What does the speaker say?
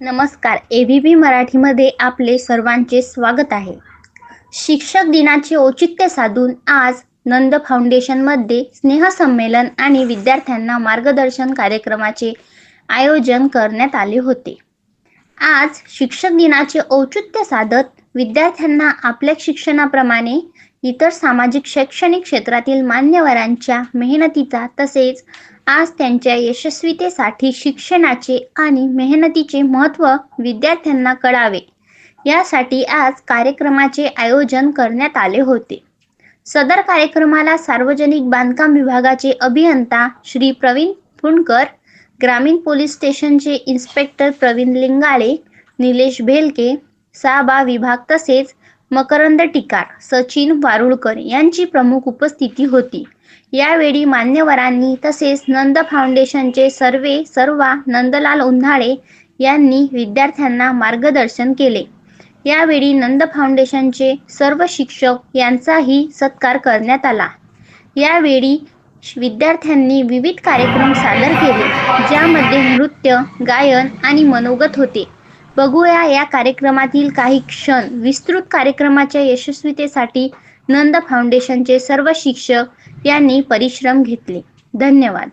नमस्कार. A B P मराठीमध्ये आपले सर्वांचे स्वागत आहे. शिक्षक दिनाचे औचित्य साधून आज नंद फाउंडेशनमध्ये स्नेहसंमेलन आणि विद्यार्थ्यांना मार्गदर्शन कार्यक्रमाचे आयोजन करण्यात आले होते. आज शिक्षक दिनाचे औचित्य साधत विद्यार्थ्यांना आपल्या शिक्षणाप्रमाणे इतर सामाजिक शैक्षणिक क्षेत्रातील मान्यवरांच्या मेहनतीचा तसेच आज त्यांच्या यशस्वीतेसाठी शिक्षणाचे आणि मेहनतीचे महत्त्व विद्यार्थ्यांना कळावे. यासाठी आज कार्यक्रमाचे आयोजन करण्यात आले होते. सदर कार्यक्रमाला सार्वजनिक बांधकाम विभागाचे अभियंता श्री प्रवीण फुंडकर ग्रामीण पोलीस स्टेशनचे इन्स्पेक्टर प्रवीण लिंगाळे निलेश भेलके साबा विभाग तसेच मकरंद टिकार सचिन वारुळकर यांची प्रमुख उपस्थिती होती. यावेळी मान्यवरांनी तसेच नंद फाउंडेशनचे सर्वे सर्वा नंदलाल उन्हाळे यांनी विद्यार्थ्यांना मार्गदर्शन केले. यावेळी नंद फाउंडेशनचे सर्व शिक्षक यांचाही सत्कार करण्यात आला. यावेळी विद्यार्थ्यांनी विविध कार्यक्रम सादर केले ज्यामध्ये नृत्य गायन आणि मनोगत होते. बघूया या कार्यक्रमातील काही क्षण. विस्तृत कार्यक्रमाच्या यशस्वीतेसाठी नंद फाउंडेशनचे सर्व शिक्षक यांनी परिश्रम घेतले. धन्यवाद.